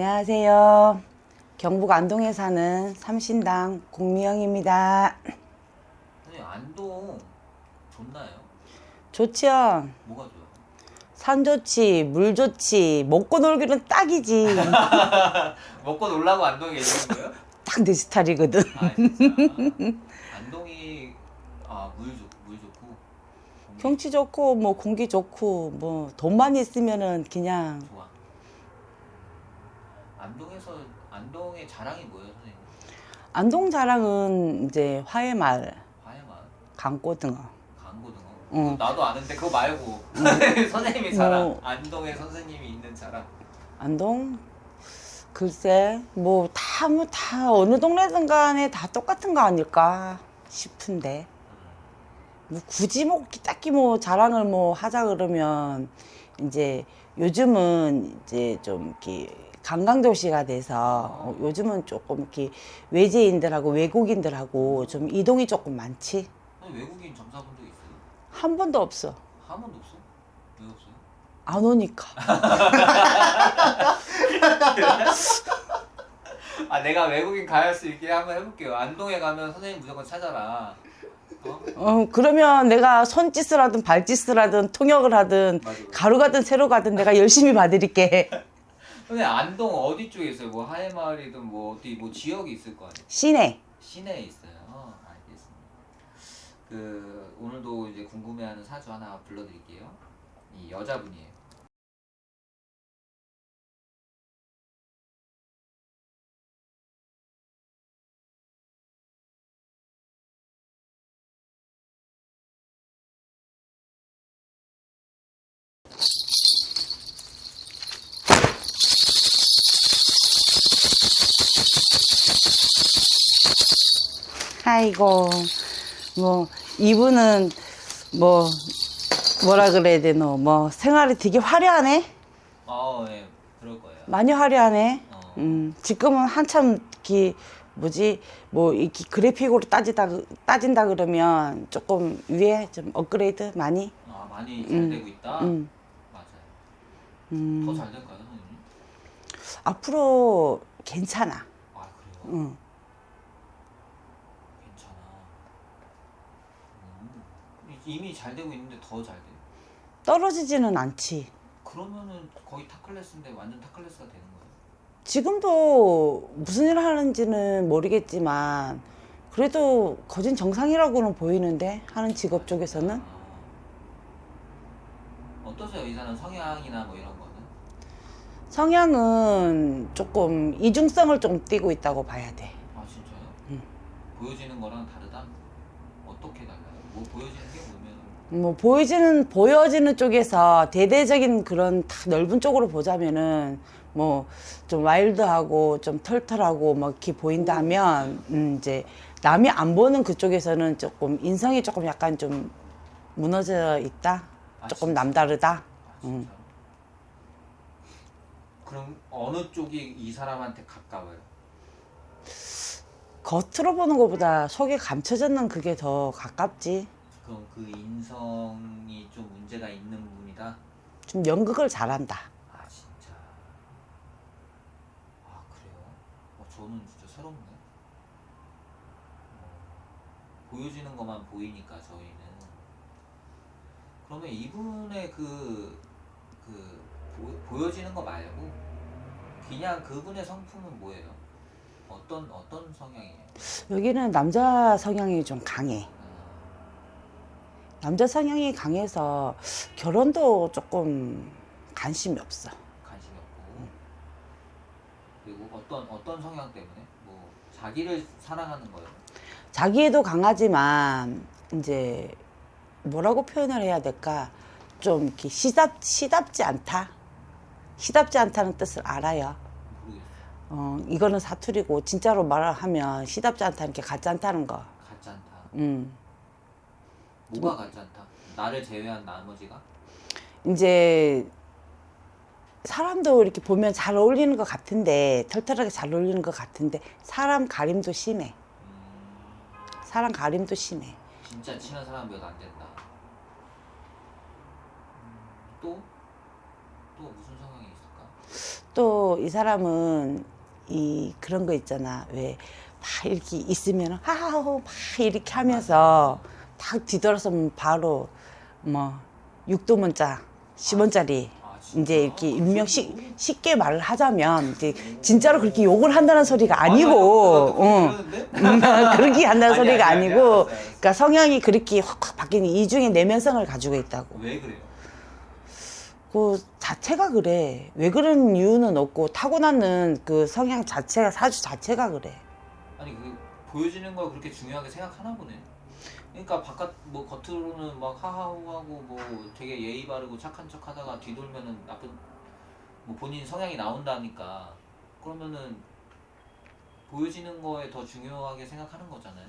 안녕하세요. 경북 안동에 사는 삼신당 공미영입니다. 선생님 안동 좋나요? 좋죠? 뭐가 좋아요? 산 좋지, 물 좋지, 먹고 놀기는 딱이지. 먹고 놀라고 안동에 계시는 거예요? 딱 내 스타일이거든. 아 진짜 안동이 아물 물 좋고 경치 좋고, 뭐 공기 좋고, 뭐 돈만 있으면은 그냥 좋아 안동에서 안동의 자랑이 뭐예요 선생님? 안동 자랑은 이제 화해마을, 화해마을 강고등어. 강고등어 응. 나도 아는데 그거 말고 선생님이 자랑 뭐. 안동에 선생님이 있는 자랑 안동? 글쎄, 뭐 다 뭐 다 어느 동네든 간에 다 똑같은 거 아닐까 싶은데. 뭐 굳이 뭐 딱히 뭐 자랑을 뭐 하자 그러면 이제 요즘은 이제 좀 이렇게 관광 도시가 돼서 어, 요즘은 조금 이렇게 외지인들하고 외국인들하고 좀 이동이 조금 많지 선생님 외국인 점사 본 적 있어요? 한 번도 없어 한 번도 없어? 왜 없어요? 안 오니까 아 내가 외국인 가할 수 있게 한번 해볼게요. 안동에 가면 선생님 무조건 찾아라. 어? 어 그러면 내가 손짓을 하든 발짓을 하든 통역을 하든 맞아. 가루 가든 세로 가든 내가 열심히 봐드릴게 선생님 안동 어디 쪽에 있어요? 뭐 하회마을이든 뭐 어디 뭐 지역이 있을 거 아니에요? 시내 시내에 있어요. 알겠습니다. 그 오늘도 이제 궁금해하는 사주 하나 불러드릴게요. 이 여자분이에요. 아이고 뭐 이분은 뭐 뭐라 그래야 되노 뭐 생활이 되게 화려하네 아, 예, 그럴 거예요. 많이 화려하네 어. 음 지금은 한참 기 뭐지 뭐 이렇게 그래픽으로 따지다 따진다 그러면 조금 위에 좀 업그레이드 많이 아 많이 잘 음, 되고 있다. 음. 맞아요. 음 더 잘 될까요, 선생님? 앞으로 괜찮아 아 그래요? 응. 괜찮아. 음. 이미 잘 되고 있는데 더 잘 돼. 떨어지지는 않지 그러면은 거의 타클래스인데 완전 타클래스가 되는 거예요. 지금도 무슨 일을 하는지는 모르겠지만 그래도 거진 정상이라고는 보이는데 하는 직업 쪽에서는 아. 어떠세요? 이 사람 성향이나 뭐 이런 거는? 성향은 조금 이중성을 좀 띠고 있다고 봐야 돼. 아 진짜요? 음. 보여지는 거랑 다르다? 어떻게 달라요? 뭐 보여지는 뭐 보여지는 보여지는 쪽에서 대대적인 그런 다 넓은 쪽으로 보자면은 뭐 좀 와일드하고 좀 털털하고 막 이렇게 보인다면 음 이제 남이 안 보는 그쪽에서는 조금 인성이 조금 약간 좀 무너져 있다. 아, 조금? 남다르다. 아 진짜? 그럼 어느 쪽이 이 사람한테 가까워요? 겉으로 보는 것보다 속에 감춰졌는 그게 더 가깝지. 그럼 그 인성이 좀 문제가 있는 분이다? 좀 연극을 잘한다. 아 진짜 아 그래요? 어, 저는 진짜 새롭네 어, 보여지는 것만 보이니까 저희는 그러면 이분의 그, 그 보, 보여지는 거 말고 그냥 그분의 성품은 뭐예요? 어떤 어떤 성향이에요? 여기는 남자 성향이 좀 강해. 아, 남자 성향이 강해서 결혼도 조금 관심이 없어. 관심이 없고 그리고 어떤 어떤 성향 때문에 뭐 자기를 사랑하는 거예요? 자기애도 강하지만 이제 뭐라고 표현을 해야 될까? 좀 이렇게 시답 시답지 않다. 시답지 않다는 뜻을 알아요. 모르겠어요. 어, 이거는 사투리고 진짜로 말을 하면 시답지 않다는 게 같지 않다는 거. 같지 않다. 음. 뭐가 같지 않다? 나를 제외한 나머지가? 이제 사람도 이렇게 보면 잘 어울리는 것 같은데 털털하게 잘 어울리는 것 같은데 사람 가림도 심해. 음, 사람 가림도 심해. 진짜 친한 사람 몇 안 된다. 음, 또? 또 무슨 상황이 있을까? 또 이 사람은 이 그런 거 있잖아. 왜 막 이렇게 있으면 하하호 막 이렇게 하면서 탁 뒤돌아서면 바로 뭐 육도 문자 10원짜리 아, 진짜? 이제 이렇게 일명 쉽- 쉽게 말을 하자면 이제 진짜로 그렇게 욕을 한다는 소리가 아니고 응. 음, 그렇게 한다는 아니, 소리가 아니, 아니, 아니고 알았어, 알았어. 그러니까 성향이 그렇게 확확 바뀌는 이 중에 내면성을 가지고 있다고 왜 그래요? 그 자체가 그래 왜 그런 이유는 없고 타고나는 그 성향 자체가 사주 자체가 그래 아니 그 보여지는 걸 그렇게 중요하게 생각하나 보네. 그러니까 바깥 뭐 겉으로는 막 하하호하고 뭐 되게 예의 바르고 착한 척 하다가 뒤돌면은 나쁜 뭐 본인 성향이 나온다니까 그러면은 보여지는 거에 더 중요하게 생각하는 거잖아요.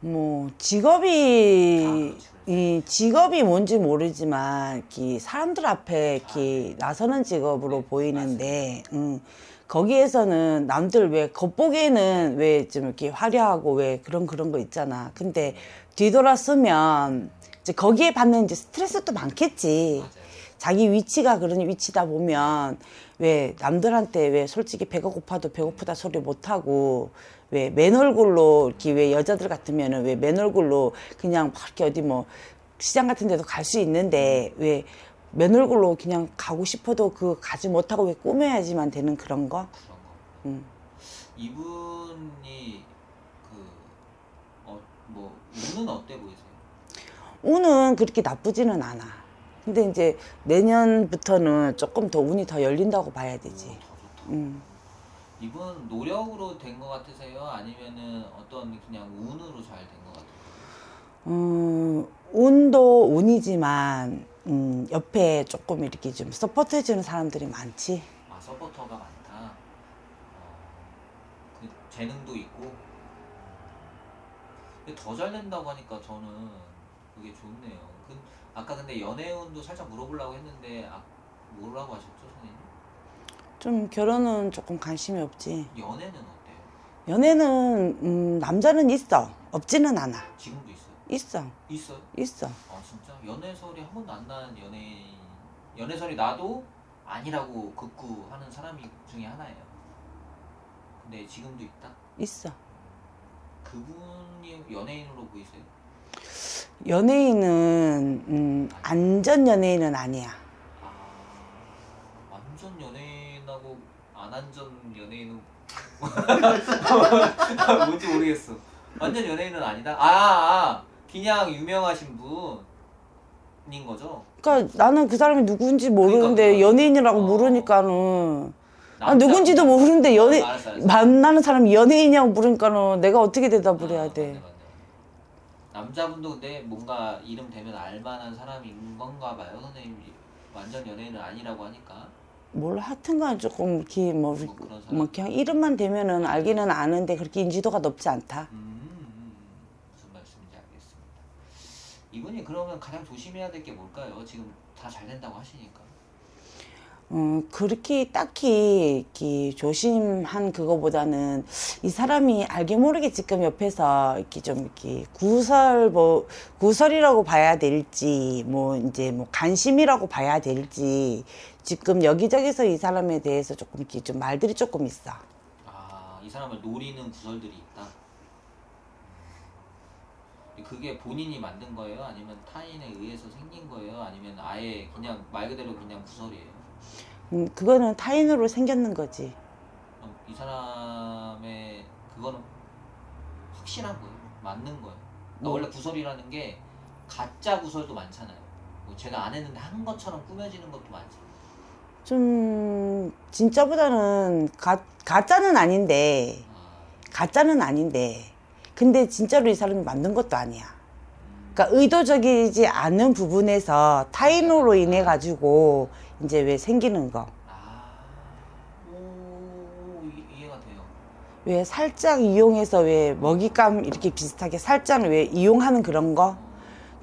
뭐 아, 직업이 그렇지, 그렇지. 이 직업이 뭔지 모르지만 이렇게 사람들 앞에 이렇게 나서는 직업으로 아, 네, 보이는데 음, 거기에서는 남들 왜 겉보기에는 왜 좀 이렇게 화려하고 왜 그런 그런 거 있잖아. 근데 뒤돌아서면 이제 거기에 받는 이제 스트레스도 많겠지. 맞아요. 자기 위치가 그런 위치다 보면 왜 남들한테 왜 솔직히 배가 고파도 배고프다 소리 못 하고 왜 맨 얼굴로 이렇게 왜 여자들 같으면은 왜 맨 얼굴로 그냥 막 이렇게 어디 뭐 시장 같은 데도 갈 수 있는데 왜 맨 얼굴로 그냥 가고 싶어도 그 가지 못하고 왜 꾸며야지만 되는 그런 거? 그런 거. 음. 이분이 그어뭐 운은 어때 보이세요? 운은 그렇게 나쁘지는 않아. 근데 이제 내년부터는 조금 더 운이 더 열린다고 봐야 되지. 오, 더 좋다. 음. 이분 노력으로 된 것 같으세요? 아니면은 어떤 그냥 운으로 잘 된 것 같아요? 음, 운도 운이지만 음, 옆에 조금 이렇게 좀 서포트 해주는 사람들이 많지. 아 서포터가 많다. 어, 그 재능도 있고. 근데 더잘 된다고 하니까 저는 그게 좋네요. 그, 아까 근데 연애운도 살짝 물어보려고 했는데 아, 뭐라고 하셨죠, 선생님? 좀 결혼은 조금 관심이 없지. 연애는 어때요? 연애는 음, 남자는 있어. 없지는 않아. 지금도 있어. 있어요? 있어. 아 진짜 연애설이 한 번도 안 나는 연예인 연애설이 나도 아니라고 극구하는 사람이 중에 하나예요. 근데 지금도 있다. 있어. 그분이 연예인으로 보이세요? 연예인은 음, 안전 연예인은 아니야. 아 완전 연예인하고 안 안전 연예인은 뭔지 모르겠어. 완전 연예인은 아니다. 아, 아 그냥 유명하신 분인 거죠? 그러니까 나는 그 사람이 누구인지 모르는데 그러니까. 연예인이라고 어. 모르니까는 아, 남자- 누군지도 모르는데 연예 어, 알았어, 알았어. 만나는 사람이 연예인이냐고 물으니까는 내가 어떻게 대답을 해야 아, 돼? 맞네, 맞네, 맞네. 남자분도 근데 뭔가 이름 되면 알만한 사람인 건가 봐요. 선생님 완전 연예인은 아니라고 하니까. 뭘 하여튼간 조금 이렇게 뭐, 뭐 그런 사람. 뭐 그냥 이름만 되면은 알기는 아는데 그렇게 인지도가 높지 않다. 음. 무슨 말씀인지 알겠습니다. 이분이 그러면 가장 조심해야 될 게 뭘까요? 지금 다 잘 된다고 하시니까. 어, 그렇게 딱히 이렇게 조심한 그거보다는 이 사람이 알게 모르게 지금 옆에서 이렇게 좀 이렇게 구설 뭐 구설이라고 봐야 될지 뭐 이제 뭐 관심이라고 봐야 될지 지금 여기저기서 이 사람에 대해서 조금 이렇게 좀 말들이 조금 있어. 아, 이 사람을 노리는 구설들이 있다. 음. 그게 본인이 만든 거예요? 아니면 타인에 의해서 생긴 거예요? 아니면 아예 그냥 말 그대로 그냥 구설이에요? 음, 그거는 타인으로 생겼는 거지. 그럼 이 사람의 그거는 확실한 거예요. 맞는 거예요. 그러니까 뭐. 원래 구설이라는 게 가짜 구설도 많잖아요. 뭐 제가 안 했는데 한 것처럼 꾸며지는 것도 많잖아요. 좀 진짜보다는 가, 가짜는 아닌데 아, 가짜는 아닌데 근데 진짜로 이 사람이 만든 것도 아니야. 그러니까 의도적이지 않은 부분에서 타인으로 인해 가지고 이제 왜 생기는 거. 아, 오 이, 이해가 돼요. 왜 살짝 이용해서 왜 먹잇감 이렇게 비슷하게 살짝 왜 이용하는 그런 거.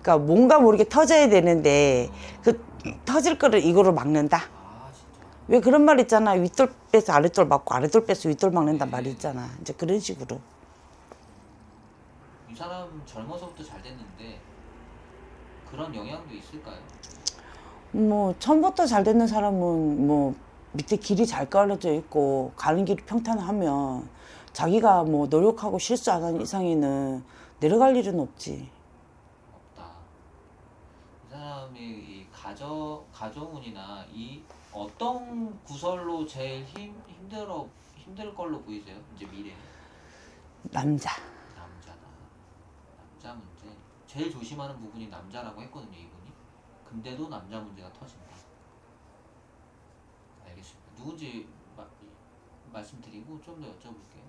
그러니까 뭔가 모르게 터져야 되는데 그 터질 거를 이거로 막는다. 아 진짜. 왜 그런 말 있잖아. 윗돌 빼서 아랫돌 막고 아랫돌 빼서 윗돌 막는단 말 있잖아. 이제 그런 식으로. 이 사람 젊어서부터 잘 됐는데 그런 영향도 있을까요? 뭐 처음부터 잘 되는 사람은 뭐 밑에 길이 잘 깔려져 있고 가는 길이 평탄하면 자기가 뭐 노력하고 실수 안 하는 이상에는 내려갈 일은 없지. 없다. 이 사람이 이 가정 가정운이나 이 어떤 구설로 제일 힘 힘들어 힘들 걸로 보이세요? 이제 미래 남자. 남자 문제 제일 조심하는 부분이 남자라고 했거든요 이분이. 근데도 남자 문제가 터진다. 알겠습니다. 누군지 마, 말씀드리고 좀 더 여쭤볼게요.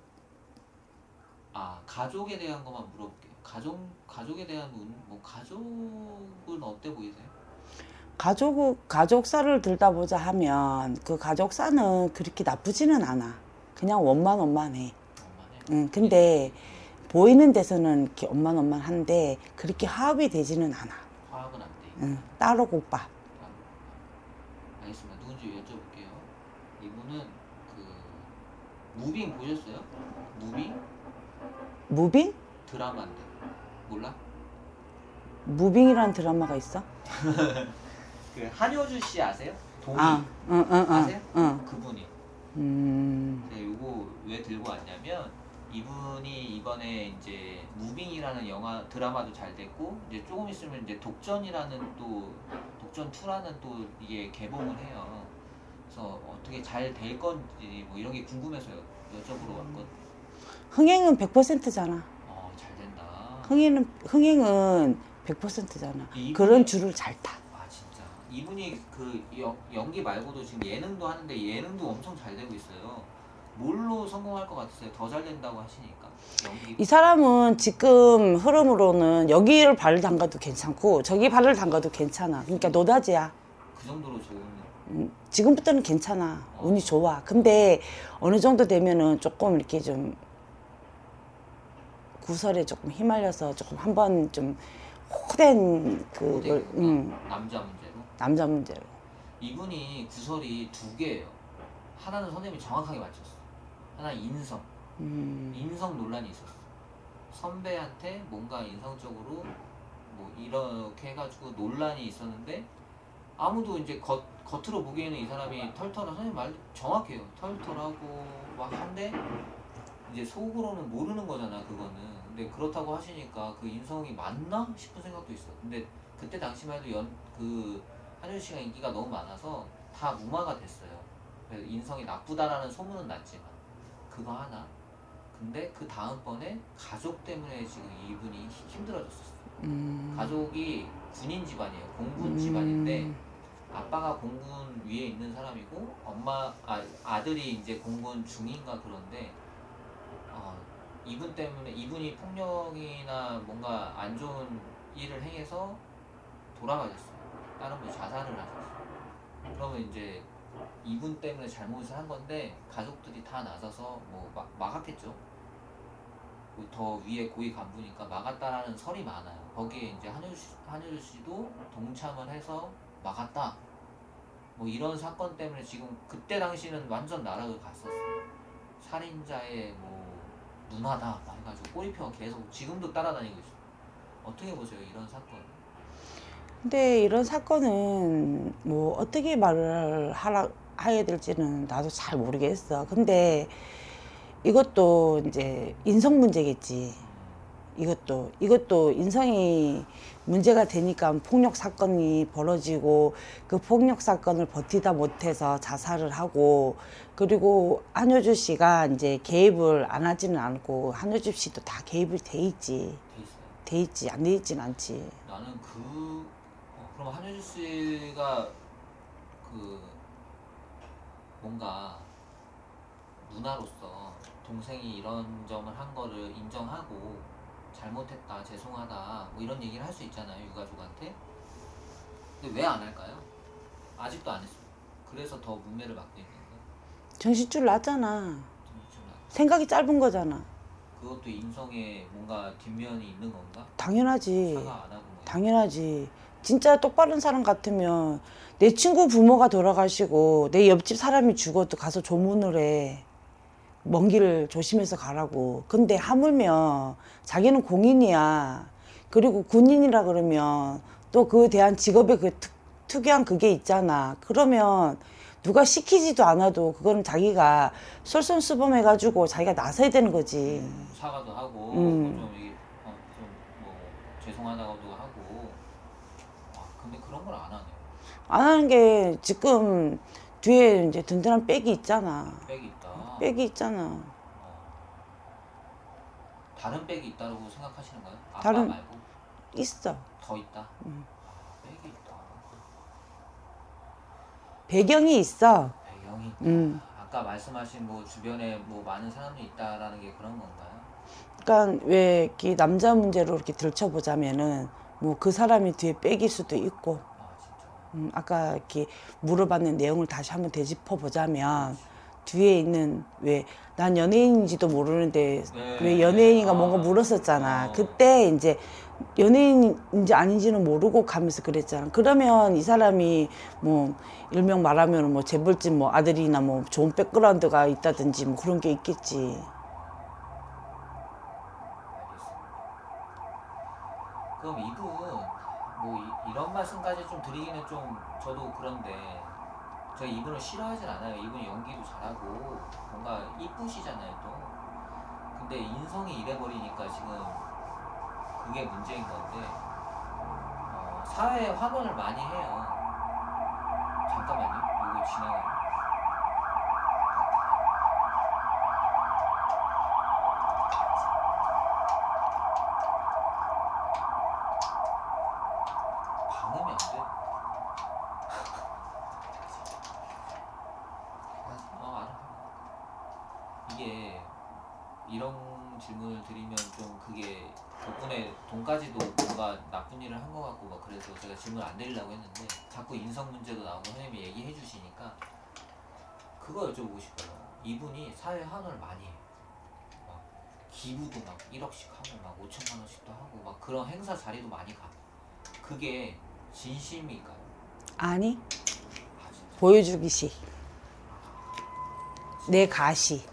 아 가족에 대한 것만 물어볼게요. 가족 가족에 대한 운, 뭐 가족은 어때 보이세요? 가족 가족사를 들다 보자 하면 그 가족사는 그렇게 나쁘지는 않아. 그냥 원만 원만해. 엄마네. 응, 근데 보이는 데서는 이렇게 원만원만한데 그렇게 화합이 되지는 않아. 화합은 안 돼. 응, 따로 오빠. 알겠습니다. 누군지 여쭤볼게요. 이분은 그 무빙 보셨어요? 무빙 무빙? 드라마인데 몰라? 무빙이라는 드라마가 있어? 그 한효주 씨 아세요? 동희 아, 응, 응, 아세요? 응, 응. 그분이. 음, 제가 요거 왜 들고 왔냐면 이분이 이번에 이제 무빙이라는 영화 드라마도 잘 됐고 이제 조금 있으면 이제 독전이라는 또 독전 2라는 또 이게 개봉을 해요. 그래서 어떻게 잘 될 건지 뭐 이런 게 궁금해서 여- 여쭤보러 왔거든요. 흥행은 100%잖아. 어, 잘 된다. 흥행은 흥행은 100%잖아. 이분이- 그런 줄을 잘 타. 아 진짜 이분이 그 연, 연기 말고도 지금 예능도 하는데 예능도 엄청 잘 되고 있어요. 뭘로 성공할 것 같으세요? 더 잘 된다고 하시니까 연기 이 사람은 지금 흐름으로는 여기를 발을 담가도 괜찮고 저기 발을 담가도 괜찮아. 그러니까 노다지야. 그 정도로 좋은 음, 지금부터는 괜찮아. 운이 좋아. 근데 어느 정도 되면은 조금 이렇게 좀 구설에 조금 휘말려서 조금 한번 좀 호된 그 호되게 음, 남자 문제로 남자 문제로. 이분이 구설이 두 개예요. 하나는 선생님이 정확하게 맞췄어. 하나 인성 음, 인성 논란이 있었어. 선배한테 뭔가 인성적으로 뭐 이렇게 해가지고 논란이 있었는데 아무도 이제 겉, 겉으로 보기에는 이 사람이 털털한 선생님 말 정확해요. 털털하고 막 한데 이제 속으로는 모르는 거잖아 그거는. 근데 그렇다고 하시니까 그 인성이 맞나 싶은 생각도 있어. 근데 그때 당시만 해도 연그 한효 씨가 인기가 너무 많아서 다 무마가 됐어요. 그래서 인성이 나쁘다라는 소문은 났지만 그거 하나. 근데 그 다음번에 가족 때문에 지금 이분이 히- 힘들어졌었어. 음, 가족이 군인 집안이에요. 공군 음, 집안인데 아빠가 공군 위에 있는 사람이고 엄마 아, 아들이 이제 공군 중인가 그런데 어, 이분 때문에 이분이 폭력이나 뭔가 안 좋은 일을 행해서 돌아가셨어요. 다른 분이 자살을 하셨어요. 그러면 이제 이분 때문에 잘못을 한 건데 가족들이 다 나서서 뭐 막, 막았겠죠. 그더 위에 고위 간부니까 막았다라는 설이 많아요. 거기에 이제 한효 씨, 한효 씨도 동참을 해서 막았다. 뭐 이런 사건 때문에 지금 그때 당시는 완전 나락을 갔었어. 살인자의 뭐 누나다 막 해가지고 꼬리표가 계속 지금도 따라다니고 있어. 어떻게 보세요 이런 사건? 근데 이런 사건은 뭐 어떻게 말을 하라 해야 될지는 나도 잘 모르겠어. 근데 이것도 이제 인성 문제겠지. 이것도 이것도 인성이 문제가 되니까 폭력 사건이 벌어지고 그 폭력 사건을 버티다 못해서 자살을 하고 그리고 한효주 씨가 이제 개입을 안 하지는 않고 한효주 씨도 다 개입이 돼 있지 돼 있지 안 돼 있진 않지 나는 그 어, 그럼 한효주 씨가 그 뭔가 누나로서 동생이 이런 점을 한 거를 인정하고 잘못했다 죄송하다 뭐 이런 얘기를 할 수 있잖아요 유가족한테. 근데 왜 안 할까요? 아직도 안 했어요. 그래서 더 문매를 맞고 있는 거예요. 정신줄 났잖아. 생각이 짧은 거잖아. 그것도 인성에 뭔가 뒷면이 있는 건가? 당연하지. 사과 안 하고 뭐 당연하지 진짜 똑바른 사람 같으면 내 친구 부모가 돌아가시고 내 옆집 사람이 죽어도 가서 조문을 해. 먼 길을 조심해서 가라고. 근데 하물며 자기는 공인이야. 그리고 군인이라 그러면 또 그에 대한 직업의 그 특, 특유한 그게 있잖아. 그러면 누가 시키지도 않아도 그거는 자기가 솔선수범해가지고 자기가 나서야 되는 거지. 사과도 하고 음. 좀 이게 어, 좀 뭐 죄송하다고도 하고 아 근데 그런 걸 안 하네 안 하는 게 지금 뒤에 이제 든든한 백이 있잖아. 백이 있다 백이 있잖아. 어. 다른 백이 있다고 생각하시는 거예요? 아빠 다른- 말고 있어. 더 있다 음. 아, 백이 있다 배경이 있어. 배경이 있다 음. 아까 말씀하신 뭐 주변에 뭐 많은 사람이 있다라는 게 그런 건가요? 그러니까 왜 이렇게 남자 문제로 이렇게 들춰보자면은 뭐 그 사람이 뒤에 백일 수도 있고 아 음, 아까 이렇게 물어봤는 내용을 다시 한번 되짚어 보자면 뒤에 있는 왜 난 연예인인지도 모르는데 네. 왜 연예인인가 아. 뭔가 물었었잖아. 어. 그때 이제 연예인인지 아닌지는 모르고 가면서 그랬잖아. 그러면 이 사람이 뭐 일명 말하면 뭐 재벌집 뭐 아들이나 뭐 좋은 백그라운드가 있다든지 뭐 그런 게 있겠지. 알겠습니다. 그럼 이분 뭐 이, 이런 말씀까지 좀 드리기는 좀 저도 그런데 제가 이분을 싫어하진 않아요. 이분이 연기도 잘하고 뭔가 이쁘시잖아요 또. 근데 인성이 이래버리니까 지금 그게 문제인 건데 어, 사회에 환원을 많이 해요. 잠깐만요. 이거 지나가요. 방음이 안 돼. 어, 알아. 이게 이런 질문을 드리면 좀 그게 돈까지도 뭔가 나쁜 일을 한 것 같고 막 그래서 제가 질문 안 드리려고 했는데 자꾸 인성 문제도 나오고 선생님이 얘기해 주시니까 그거 여쭤보고 싶어요. 이분이 사회 환원을 많이 해요. 막 기부도 막 1억씩 하고 막 5천만 원씩도 하고 막 그런 행사 자리도 많이 가. 그게 진심일까요? 아니 아 진짜 보여주기시 내 가시 진짜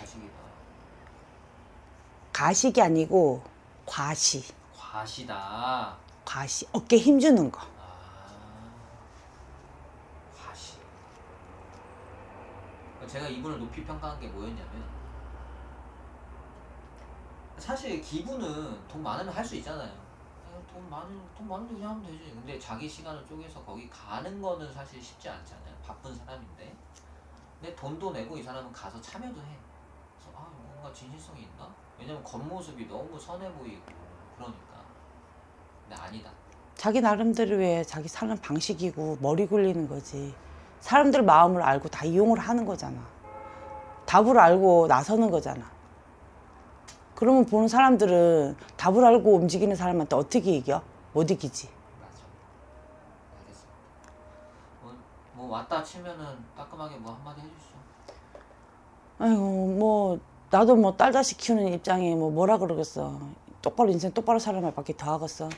가식이다. 가식이 아니고 과시 과시다. 과시 어깨 힘주는 거 아 과시. 제가 이분을 높이 평가한 게 뭐였냐면 사실 기부는 돈 많으면 할 수 있잖아요. 그냥 돈 많은 돈 많은데 그냥 하면 되지. 근데 자기 시간을 쪼개서 거기 가는 거는 사실 쉽지 않잖아요. 바쁜 사람인데. 근데 돈도 내고 이 사람은 가서 참여도 해. 그래서 아 뭔가 진실성이 있나? 왜냐면 겉모습이 너무 선해 보이고 그러니까. 근데 아니다. 자기 나름대로 왜 자기 사는 방식이고 머리 굴리는 거지 사람들 마음을 알고 다 이용을 하는 거잖아 답을 알고 나서는 거잖아 그러면 보는 사람들은 답을 알고 움직이는 사람한테 어떻게 이겨? 못 이기지 맞아. 알겠습니다. 뭐, 뭐 왔다 치면은 따끔하게 뭐 한마디 해주시죠. 아이고 뭐 나도 뭐 딸 자식 키우는 입장에 뭐 뭐라 그러겠어. 똑바로 인생 똑바로 살아말 밖에 더 하겠어